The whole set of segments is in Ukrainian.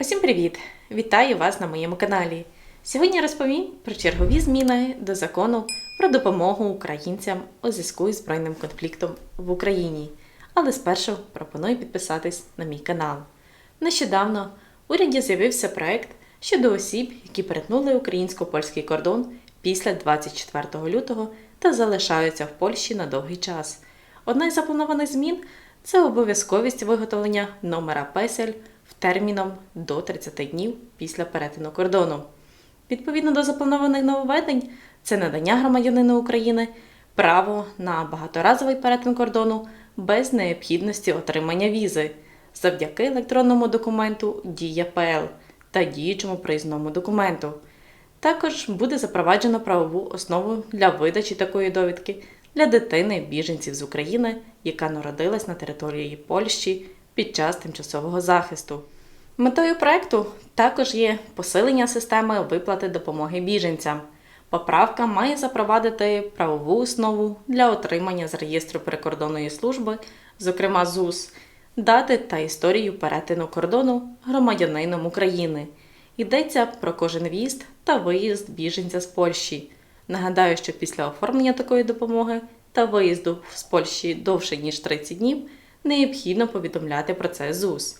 Усім привіт! Вітаю вас на моєму каналі. Сьогодні розповім про чергові зміни до закону про допомогу українцям у зв'язку із збройним конфліктом в Україні. Але спершу пропоную підписатись на мій канал. Нещодавно в уряді з'явився проект щодо осіб, які перетнули українсько-польський кордон після 24 лютого та залишаються в Польщі на довгий час. Одна із запланованих змін це обов'язковість виготовлення номера песель терміном до 30 днів після перетину кордону. Відповідно до запланованих нововведень, це надання громадянину України право на багаторазовий перетин кордону без необхідності отримання візи завдяки електронному документу Дія ПЛ та діючому проїзному документу. Також буде запроваджено правову основу для видачі такої довідки для дитини біженців з України, яка народилась на території Польщі під час тимчасового захисту. Метою проекту також є посилення системи виплати допомоги біженцям. Поправка має запровадити правову основу для отримання з реєстру прикордонної служби, зокрема ЗУС, дати та історію перетину кордону громадянином України. Йдеться про кожен в'їзд та виїзд біженця з Польщі. Нагадаю, що після оформлення такої допомоги та виїзду з Польщі довше ніж 30 днів необхідно повідомляти про це ЗУС.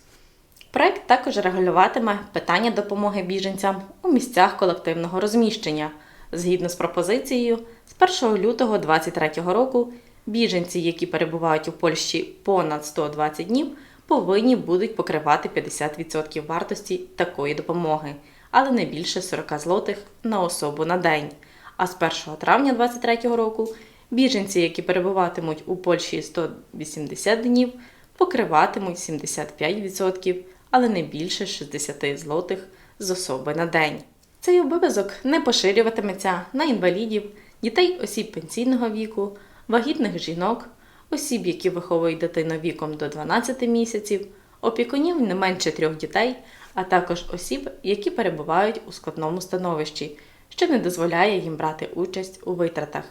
Проект також регулюватиме питання допомоги біженцям у місцях колективного розміщення. Згідно з пропозицією, з 1 лютого 2023 року біженці, які перебувають у Польщі понад 120 днів, повинні будуть покривати 50% вартості такої допомоги, але не більше 40 злотих на особу на день. А з 1 травня 2023 року біженці, які перебуватимуть у Польщі 180 днів, покриватимуть 75%, але не більше 60 злотих з особи на день. Цей обов'язок не поширюватиметься на інвалідів, дітей осіб пенсійного віку, вагітних жінок, осіб, які виховують дитину віком до 12 місяців, опікунів не менше трьох дітей, а також осіб, які перебувають у складному становищі, що не дозволяє їм брати участь у витратах.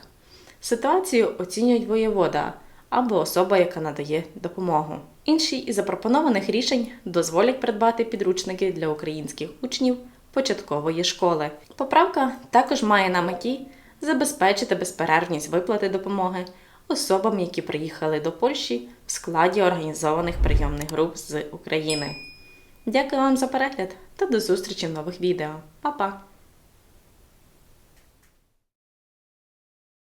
Ситуацію оцінюють воєвода або особа, яка надає допомогу. Інші із запропонованих рішень дозволять придбати підручники для українських учнів початкової школи. Поправка також має на меті забезпечити безперервність виплати допомоги особам, які приїхали до Польщі в складі організованих прийомних груп з України. Дякую вам за перегляд та до зустрічі в нових відео. Па-па!